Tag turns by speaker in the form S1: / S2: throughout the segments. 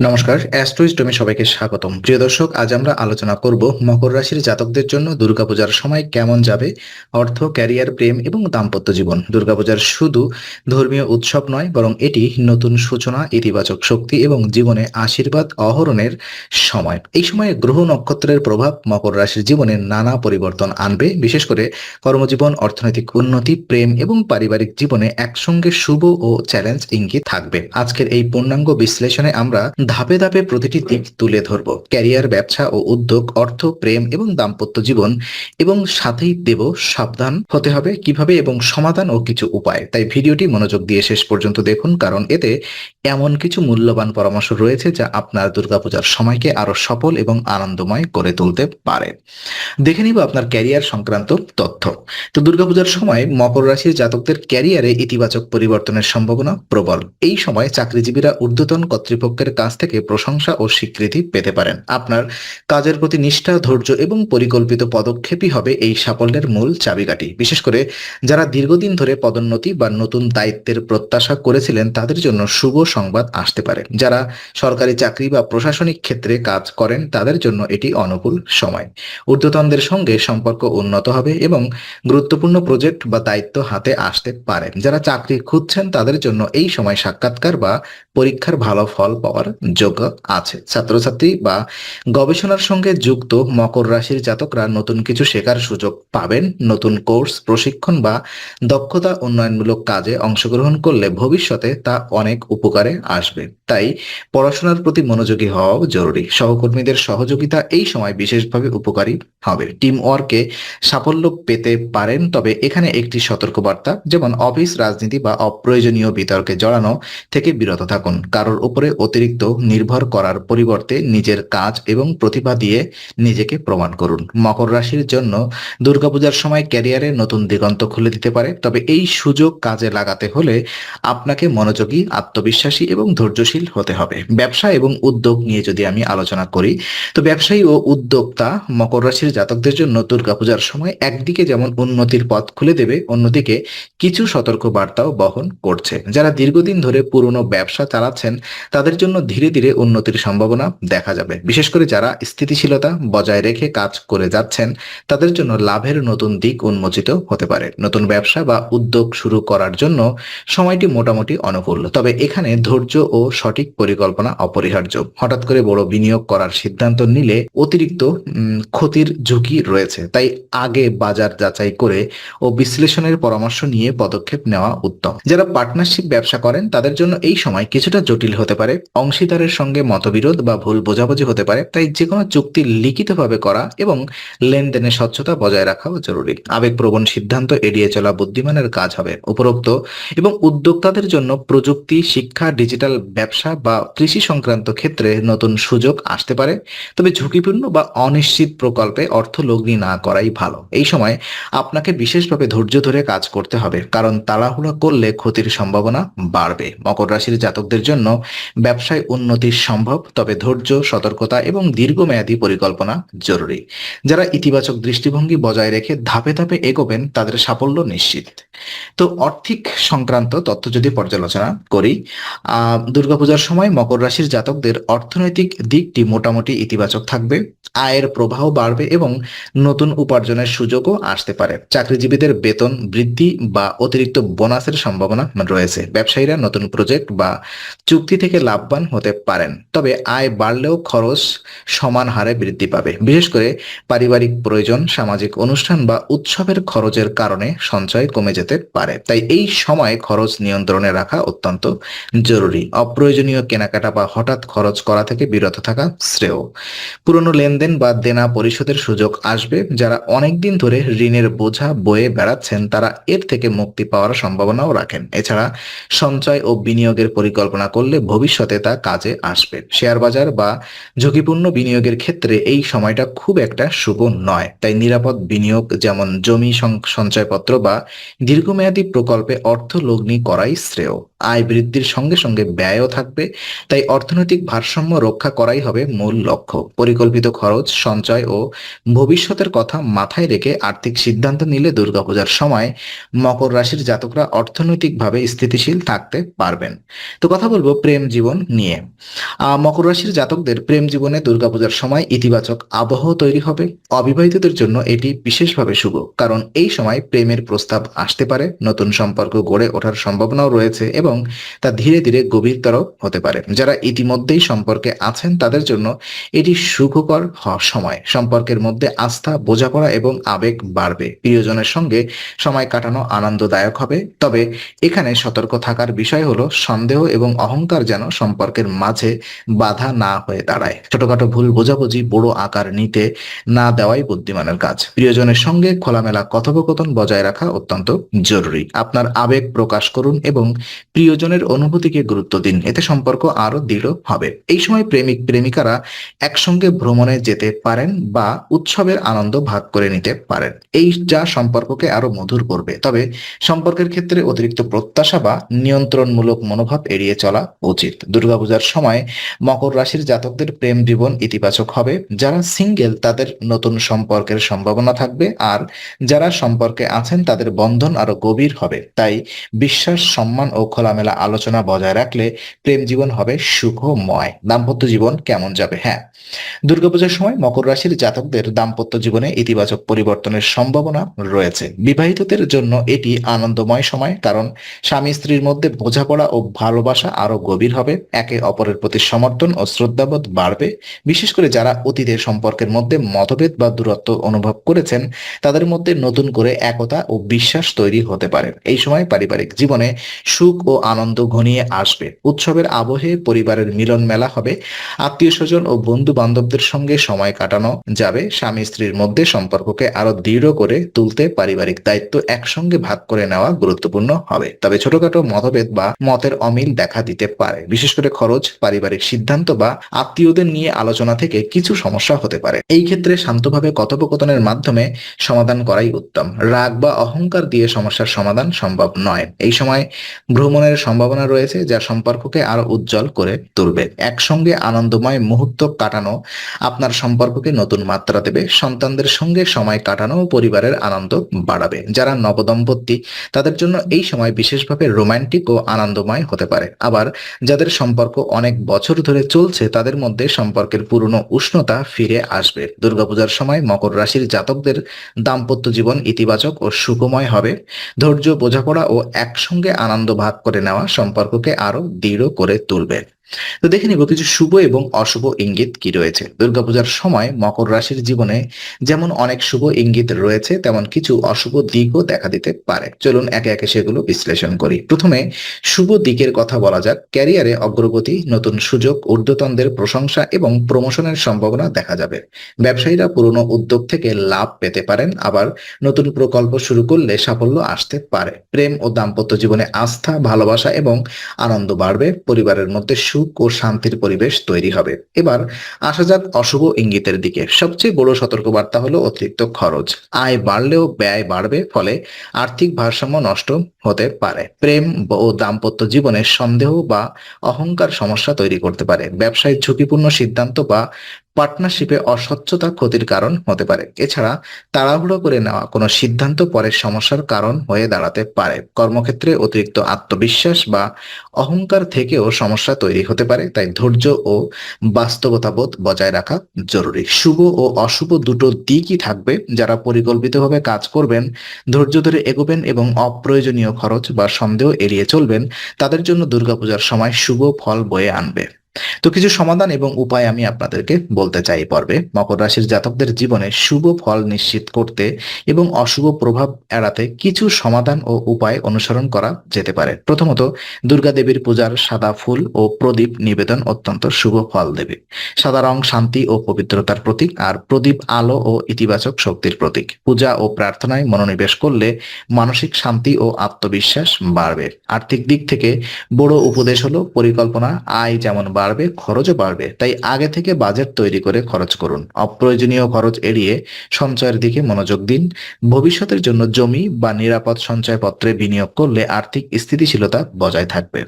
S1: নমস্কার, অ্যাস্ট্রোইস্টমে সবাইকে স্বাগতম। প্রিয় দর্শক, আজ আমরা আলোচনা করব মকর রাশির জাতকদের জন্য দুর্গাপূজার সময় কেমন যাবে, অর্থ, ক্যারিয়ার, প্রেম এবং দাম্পত্য জীবন। দুর্গাপূজার শুধু ধর্মীয় উৎসব নয়, বরং এটি নতুন সূচনা, ইতিবাচক শক্তি এবং জীবনে আশীর্বাদ অহরণের সময়। এই সময়ে গ্রহ নক্ষত্রের প্রভাব মকর রাশির জীবনে নানা পরিবর্তন আনবে। বিশেষ করে কর্মজীবন, অর্থনৈতিক উন্নতি, প্রেম এবং পারিবারিক জীবনে একসঙ্গে শুভ ও চ্যালেঞ্জ ইঙ্গিত থাকবে। আজকের এই পূর্ণাঙ্গ বিশ্লেষণে আমরা ধাপে ধাপে প্রতিটি দিক তুলে ধরব। ক্যারিয়ার, ব্যবসা ও উদ্যোগ, অর্থ, প্রেম এবং দাম্পত্য জীবন এবং সাথেই দেব সাবধান হতে হবে কীভাবে এবং সমাধান ও কিছু উপায়। তাই ভিডিওটি মনোযোগ দিয়ে শেষ পর্যন্ত দেখুন, কারণ এতে এমন কিছু মূল্যবান পরামর্শ রয়েছে যা আপনার দুর্গাপূজার সময়কে আরও সফল এবং আনন্দময় করে তুলতে পারে। দেখে নিব আপনার ক্যারিয়ার সংক্রান্ত তথ্য। তো দুর্গাপূজার সময় মকর রাশির জাতকদের ক্যারিয়ারে ইতিবাচক পরিবর্তনের সম্ভাবনা প্রবল। এই সময় চাকরিজীবীরা ঊর্ধ্বতন কর্তৃপক্ষের কাছ থেকে প্রশংসা ও স্বীকৃতি পেতে পারেন। আপনার কাজের প্রতি নিষ্ঠা, ধৈর্য এবং পরিকল্পিত পদক্ষেপই হবে এই সাফল্যের মূল চাবিকাঠি। বিশেষ করে যারা দীর্ঘদিন ধরে পদোন্নতি বা নতুন দায়িত্বের প্রত্যাশা করেছিলেন, তাদের জন্য শুভ সংবাদ আসতে পারে। যারা সরকারি চাকরি বা প্রশাসনিক ক্ষেত্রে কাজ করেন, তাদের জন্য এটি অনুকূল সময়। ঊর্ধ্বতনদের সঙ্গে সম্পর্ক উন্নত হবে এবং গুরুত্বপূর্ণ প্রজেক্ট বা দায়িত্ব হাতে আসতে পারে। যারা চাকরি খুঁজছেন, তাদের জন্য এই সময় সাক্ষাৎকার বা পরীক্ষার ভালো ফল পাওয়ার যোগ্য আছে। ছাত্রছাত্রী বা গবেষণার সঙ্গে যুক্ত মকর রাশির জাতকরা নতুন কিছু শেখার সুযোগ পাবেন। নতুন কোর্স, প্রশিক্ষণ বা দক্ষতা উন্নয়নমূলক কাজে অংশগ্রহণ করলে ভবিষ্যতে তা অনেক উপকারে আসবে। তাই পড়াশোনার প্রতি মনোযোগী হওয়াও জরুরি। সহকর্মীদের সহযোগিতা এই সময় বিশেষভাবে উপকারী হবে। টিম ওয়ার্কে সাফল্য পেতে পারেন, তবে এখানে একটি সতর্কবার্তা, যেমন অফিস, রাজনীতি বা অপ্রয়োজনীয় বিতর্কে জড়ানো থেকে বিরত থাকুন। কারোর উপরে অতিরিক্ত নির্ভর করার পরিবর্তে নিজের কাজ এবং প্রতিভা দিয়ে নিজেকে প্রমাণ করুন। মকর রাশির জন্য দুর্গাপূজার সময় ক্যারিয়ারে নতুন দিগন্ত খুলে দিতে পারে, তবে এই সুযোগ কাজে লাগাতে হলে আপনাকে মনোযোগী, আত্মবিশ্বাসী এবং ধৈর্যশীল হতে হবে। ব্যবসা এবং উদ্যোগ নিয়ে যদি আমি আলোচনা করি, তো ব্যবসায়ী ও উদ্যোক্তা মকর রাশির জাতকদের জন্য দুর্গাপূজার সময় একদিকে যেমন উন্নতির পথ খুলে দেবে, অন্যদিকে কিছু সতর্ক বার্তাও বহন করছে। যারা দীর্ঘদিন ধরে পুরনো ব্যবসা চালাচ্ছেন, তাদের জন্য ধীরে ধীরে ধীরে উন্নতির সম্ভাবনা দেখা যাবে। বিশেষ করে যারা স্থিতিশীলতা বজায় রেখে কাজ করে যাচ্ছেন, তাদের জন্য লাভের নতুন দিক উন্মোচিত হতে পারে। নতুন ব্যবসা বা উদ্যোগ শুরু করার জন্য সময়টি মোটামুটি অনুকূল। তবে এখানে ধৈর্য ও সঠিক পরিকল্পনা অপরিহার্য। হঠাৎ করে বড় বিনিয়োগ করার সিদ্ধান্ত নিলে অতিরিক্ত ক্ষতির ঝুঁকি রয়েছে। তাই আগে বাজার যাচাই করে ও বিশ্লেষণের পরামর্শ নিয়ে পদক্ষেপ নেওয়া উত্তম। যারা পার্টনারশিপ ব্যবসা করেন, তাদের জন্য এই সময় কিছুটা জটিল হতে পারে। অংশীদারের সঙ্গে মতবিরোধ বা ভুল বোঝাবুঝি হতে পারে, তাই যে কোনো চুক্তি লিখিতভাবে করা এবং লেনদেনে স্বচ্ছতা বজায় রাখাও জরুরি। আবেগপ্রবণ সিদ্ধান্ত এড়িয়ে চলা বুদ্ধিমানের কাজ হবে। উপরোক্ত এবং উদ্যোক্তাদের জন্য প্রযুক্তি, শিক্ষা, ডিজিটাল ব্যবসা বা কৃষি সংক্রান্ত ক্ষেত্রে নতুন সুযোগ আসতে পারে, তবে ঝুঁকিপূর্ণ বা অনিশ্চিত প্রকল্পে অর্থ লগ্নি না করাই ভালো। এই সময় আপনাকে বিশেষভাবে ধৈর্য ধরে কাজ করতে হবে, কারণ তাড়াহুড়া করলে ক্ষতির সম্ভাবনা বাড়বে। মকর রাশির জাতকদের জন্য ব্যবসায় উন্নতি সম্ভব, তবে ধৈর্য, সতর্কতা এবং দীর্ঘমেয়াদী পরিকল্পনা জরুরি। যারা ইতিবাচক দৃষ্টিভঙ্গি বজায় রেখে ধাপে ধাপে এগোবেন, তাদের সাফল্য নিশ্চিত। তো অর্থিক সংক্রান্ত তথ্য যদি পর্যালোচনা করি দুর্গাপূজার সময় মকর রাশির জাতকদের অর্থনৈতিক দিকটি মোটামুটি ইতিবাচক থাকবে, আয়ের প্রবাহ বাড়বে এবং নতুন উপার্জনের সুযোগও আসতে পারে। চাকরিজীবীদের বেতন বৃদ্ধি বা অতিরিক্ত বোনাসের সম্ভাবনা রয়েছে। ব্যবসায়ীরা নতুন প্রজেক্ট বা চুক্তি থেকে লাভবান হতে পারেন। তবে আয় বাড়লেও খরচ সমান হারে বৃদ্ধি পাবে। বিশেষ করে পারিবারিক প্রয়োজন, সামাজিক অনুষ্ঠান বা উৎসবের খরচের কারণে সঞ্চয় কমে যেতে পারে। তাই এই সময় খরচ নিয়ন্ত্রণে রাখা অত্যন্ত জরুরি। অপ্রয়োজনীয় কেনাকাটা বা হঠাৎ খরচ করা থেকে বিরত থাকা শ্রেয়। পুরনো লেনদেন বা দেনা পরিশোধের সুযোগ আসবে। যারা অনেকদিন ধরে ঋণের বোঝা বয়ে বেড়াচ্ছেন, তারা এর থেকে মুক্তি পাওয়ার সম্ভাবনাও রাখেন। এছাড়া সঞ্চয় ও বিনিয়োগের পরিকল্পনা করলে ভবিষ্যতে তা কাজে আসবে শেয়ার বাজার বা ঝুঁকিপূর্ণ বিনিয়োগের ক্ষেত্রে এই সময়টা খুব একটা শুভ নয়। তাই নিরাপদ বিনিয়োগ যেমন জমি সঞ্চয়পত্র বা দীর্ঘমেয়াদী প্রকল্পে অর্থ লগ্নি করাই শ্রেয়। আয় বৃদ্ধির সঙ্গে সঙ্গে ব্যয়ও থাকবে। তাই অর্থনৈতিক ভারসাম্য রক্ষা করাই হবে মূল লক্ষ্য। পরিকল্পিত খরচ, সঞ্চয় ও ভবিষ্যতের কথা মাথায় রেখে আর্থিক সিদ্ধান্ত নিলে দুর্গাপূজার সময় মকর রাশির জাতকরা অর্থনৈতিকভাবে স্থিতিশীল থাকতে পারবেন। তো কথা বলব প্রেম জীবন নিয়ে। মকর রাশির জাতকদের প্রেম জীবনে দুর্গাপূজার সময় ইতিবাচক আবহ তৈরি হবে। অবিবাহিতদের জন্য এটি বিশেষভাবে শুভ, কারণ এই সময় প্রেমের প্রস্তাব আসতে পারে, নতুন সম্পর্ক গড়ে ওঠার সম্ভাবনাও রয়েছে এবং তা ধীরে ধীরে গভীরতর হতে পারে। যারা ইতিমধ্যেই সম্পর্কে আছেন, তাদের জন্য এটি সুখকর সময়। সম্পর্কের মধ্যে আস্থা, বোঝাপড়া এবং আবেগ বাড়বে। প্রিয়জনের সঙ্গে সময় কাটানো আনন্দদায়ক হবে। তবে এখানে সতর্ক থাকার বিষয় হলো সন্দেহ এবং অহংকার যেন সম্পর্কের মাঝে বাধা না হয়ে দাঁড়ায়। ছোটখাটো ভুল বোঝাবুঝি বড় আকার নিতে না দেওয়াই বুদ্ধিমানের কাজ। প্রিয়জনের সঙ্গে খোলামেলা কথোপকথন বজায় রাখা অত্যন্ত জরুরি। আপনার আবেগ প্রকাশ করুন এবং প্রিয়জনের অনুভূতিকে গুরুত্ব দিন। এতে সম্পর্ক আরও দৃঢ় হবে। এই সময় প্রেমিক, প্রেমিকারা একসঙ্গে ভ্রমণে যেতে পারেন বা উৎসবের আনন্দ ভাগ করে নিতে পারেন। এই যা সম্পর্ককে আরও মধুর করবে। তবে সম্পর্কের ক্ষেত্রে অতিরিক্ত প্রত্যাশা বা নিয়ন্ত্রণমূলক মনোভাব এড়িয়ে চলা উচিত। দুর্গাপূজার সময় মকর রাশির জাতকদের প্রেম জীবন ইতিবাচক হবে। যারা সিঙ্গেল, তাদের নতুন সম্পর্কের সম্ভাবনা থাকবে আর যারা সম্পর্কে আছেন, তাদের বন্ধন আরও গভীর হবে। তাই বিশ্বাস, সম্মান ও খোলামেলা আলোচনা বজায় রাখলে প্রেম জীবন হবে সুখময়। দাম্পত্য জীবন কেমন যাবে? হ্যাঁ। দুর্গাপূজার সময় মকর রাশির জাতকদের দাম্পত্য জীবনে ইতিবাচক পরিবর্তনের সম্ভাবনা রয়েছে। বিবাহিতদের জন্য এটি আনন্দময় সময়, কারণ স্বামী স্ত্রীর মধ্যে বোঝাপড়া ও ভালোবাসা আরও গভীর হবে। একে অপরের প্রতি সমর্থন ও শ্রদ্ধাবোধ বাড়বে। বিশেষ করে যারা অতীতের সম্পর্কের মধ্যে মতভেদ বা দূরত্ব অনুভব করেছেন, তাদের মধ্যে নতুন করে একতা ও বিশ্বাস তৈরি হতে পারে। এই সময় পারিবারিক জীবনে সুখ ও আনন্দ ঘনিয়ে আসবে। উৎসবের আবহে পরিবারের মিলন মেলা হবে। আত্মীয় স্বজন ও বন্ধু বান্ধবদের সঙ্গে সময় কাটানো যাবে। স্বামী স্ত্রীর মধ্যে সম্পর্ককে আরও দৃঢ় করে তুলতে পারিবারিক দায়িত্ব একসঙ্গে ভাগ করে নেওয়া গুরুত্বপূর্ণ হবে। তবে ছোটখাটো মতভেদ বা মতের অমিল দেখা দিতে পারে। বিশেষ করে খরচ, পারিবারিক সিদ্ধান্ত বা আত্মীয়দের নিয়ে আলোচনা থেকে কিছু সমস্যা হতে পারে। এই ক্ষেত্রে শান্তভাবে কথোপকথনের মাধ্যমে সমাধান করাই উত্তম। রাগ বা অহংকার দিয়ে সমস্যার সমাধান সম্ভব নয়। এই সময় ভ্রমণের সম্ভাবনা রয়েছে যা সম্পর্ককে আরও উজ্জ্বল করে তুলবে। একসঙ্গে আনন্দময় মুহূর্ত কাটানো আপনার সম্পর্ককে নতুন মাত্রা দেবে, সন্তানদের সঙ্গে সময় কাটানো পরিবারের আনন্দ বাড়াবে। যারা নবদম্পতি, তাদের জন্য এই সময় বিশেষভাবে রোমান্টিক ও আনন্দময় হতে পারে। আবার যাদের সম্পর্ক অনেক বছর ধরে চলছে, তাদের মধ্যে সম্পর্কের পুরনো উষ্ণতা ফিরে আসবে। দুর্গাপূজার সময় মকর রাশির জাতকদের দাম্পত্য জীবন ইতিবাচক ও সুখময় হবে। ধৈর্য, বোঝাপড়া ও একসঙ্গে আনন্দ ভাগ করে নেওয়া সম্পর্ককে আরও দৃঢ় করে তুলবে। তো দেখে নিব কিছু শুভ এবং অশুভ ইঙ্গিত কি রয়েছে। দুর্গাপূজার সময় মকর রাশির জীবনে যেমন অনেক শুভ ইঙ্গিত রয়েছে, তেমন কিছু অশুভ দিকও দেখা দিতে পারে। চলুন একে একে সেগুলো বিশ্লেষণ করি। প্রথমে শুভ দিকের কথা বলা যাক। ক্যারিয়ারে অগ্রগতি, নতুন সুযোগ, ঊর্ধ্বতনদের প্রশংসা এবং প্রমোশনের সম্ভাবনা দেখা যাবে। ব্যবসায়ীরা পুরনো উদ্যোগ থেকে লাভ পেতে পারেন, আবার নতুন প্রকল্প শুরু করলে সাফল্য আসতে পারে। প্রেম ও দাম্পত্য জীবনে আস্থা, ভালোবাসা এবং আনন্দ বাড়বে। পরিবারের মধ্যে সুখ ও শান্তির পরিবেশ তৈরি হবে। এবার আসা যাক অশুভ ইঙ্গিতের দিকে। সবচেয়ে বড় সতর্কবার্তা হলো অতিরিক্ত খরচ। আয় বাড়লেও ব্যয় বাড়বে, ফলে আর্থিক ভারসাম্য নষ্ট হতে পারে। প্রেম ও দাম্পত্য জীবনে সন্দেহ বা অহংকার সমস্যা তৈরি করতে পারে। ব্যবসায় ঝুঁকিপূর্ণ সিদ্ধান্ত বা পার্টনারশিপে অস্বচ্ছতা ক্ষতির কারণ হতে পারে। এছাড়া তাড়াহুড়ো করে নেওয়া কোনো সিদ্ধান্ত পরে সমস্যার কারণ হয়ে দাঁড়াতে পারে। কর্মক্ষেত্রে অতিরিক্ত আত্মবিশ্বাস বা অহংকার থেকেও সমস্যা তৈরি হতে পারে, তাই ধৈর্য ও বাস্তবতাবোধ বজায় রাখা জরুরি। শুভ ও অশুভ দুটো দিকই থাকবে, যারা পরিকল্পিতভাবে কাজ করবেন, ধৈর্য ধরে এগোবেন এবং অপ্রয়োজনীয় খরচ বা সন্দেহ এড়িয়ে চলবেন, তাদের জন্য দুর্গাপূজার সময় শুভ ফল বয়ে আনবে। তো কিছু সমাধান এবং উপায় আমি আপনাদেরকে বলতে চাই পর্বে। মকর রাশির জাতকদের জীবনে শুভ ফল নিশ্চিত করতে এবং অশুভ প্রভাব এড়াতে কিছু সমাধান ও উপায় অনুসরণ করা যেতে পারে। প্রথমত, দুর্গা দেবীর পূজার সাদা ফুল ও প্রদীপ নিবেদন অত্যন্ত শুভ ফল দেবে। সাদা রং শান্তি ও পবিত্রতার প্রতীক আর প্রদীপ আলো ও ইতিবাচক শক্তির প্রতীক। পূজা ও প্রার্থনায় মনোনিবেশ করলে মানসিক শান্তি ও আত্মবিশ্বাস বাড়বে। আর্থিক দিক থেকে বড় উপদেশ হলো পরিকল্পনা, আয় যেমন বাড়বে বাড়বে, খরচও বাড়বে। তাই আগে থেকে বাজেট তৈরি করে খরচ করুন। অপ্রয়োজনীয় খরচ এড়িয়ে সঞ্চয়ের দিকে মনোযোগ দিন। ভবিষ্যতের জন্য জমি বা নিরাপদ সঞ্চয়পত্রে বিনিয়োগ করলে আর্থিক স্থিতিশীলতা বজায় থাকবে।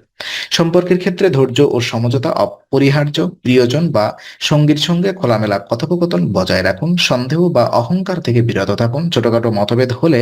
S1: সম্পর্কের ক্ষেত্রে ধৈর্য ও সমঝোতা অপরিহার্য। প্রিয়জন বা সঙ্গীর সঙ্গে খোলামেলা কথোপকথন বজায় রাখুন। সন্দেহ বা অহংকার থেকে বিরত থাকুন। ছোটখাটো মতভেদ হলে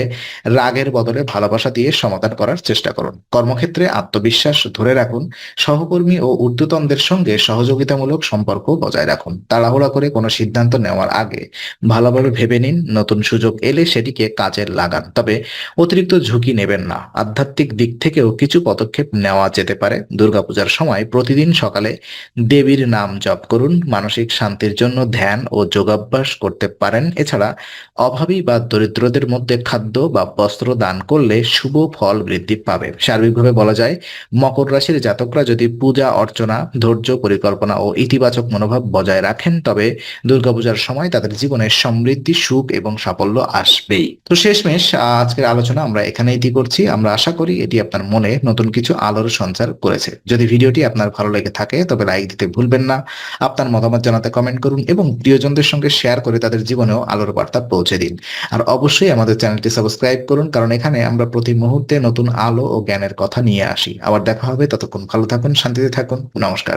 S1: রাগের বদলে ভালোবাসা দিয়ে সমাধান করার চেষ্টা করুন। কর্মক্ষেত্রে আত্মবিশ্বাস ধরে রাখুন। সহকর্মী ও ঊর্ধ্বতনদের সঙ্গে সহযোগিতামূলক সম্পর্ক বজায় রাখুন। তাড়াহুড়া করে কোনো সিদ্ধান্ত নেওয়ার আগে ভালোভাবে ভেবে নিন, নতুন সুযোগ এলে সেটিকে কাজে লাগান। তবে অতিরিক্ত ঝুঁকি নেবেন না। আধ্যাত্মিক দিক থেকেও কিছু পদক্ষেপ নেওয়া যেতে পারে। দুর্গাপূজার সময় প্রতিদিন সকালে দেবীর নাম জপ করুন। মানসিক শান্তির জন্য ধ্যান ও যোগাভ্যাস করতে পারেন। এছাড়া অভাবী বা দরিদ্রদের মধ্যে খাদ্য বা বস্ত্র দান করলে শুভ ফল বৃদ্ধি পাবে। সার্বিকভাবে বলা যায়, মকর রাশির জাতকরা যদি পূজা, অর্চনা ধৈর্য পরিকল্পনা ও ইতিবাচক মনোভাব বজায় রাখেন, তবে দুর্গাপূজার সময় তাদের জীবনে সমৃদ্ধি, সুখ এবং সাফল্য আসবেই। তো শেষমেশ, আজকের আলোচনা আমরা এখানে ইতি করছি। আমরা আশা করি এটি আপনার মনে নতুন কিছু আলোর সঞ্চার করেছে। যদি ভিডিওটি আপনার ভালো লেগে থাকে, তবে লাইক দিতে ভুলবেন না। আপনার মতামত জানাতে কমেন্ট করুন এবং প্রিয়জনদের সঙ্গে শেয়ার করে তাদের জীবনেও আলোর বার্তা পৌঁছে দিন। আর অবশ্যই আমাদের চ্যানেলটি সাবস্ক্রাইব করুন, কারণ এখানে আমরা প্রতি মুহূর্তে নতুন আলো ও জ্ঞানের কথা নিয়ে আসি। আবার দেখা হবে, ততক্ষণ ভালো থাকুন, শান্তিতে থাকুন, নমস্কার।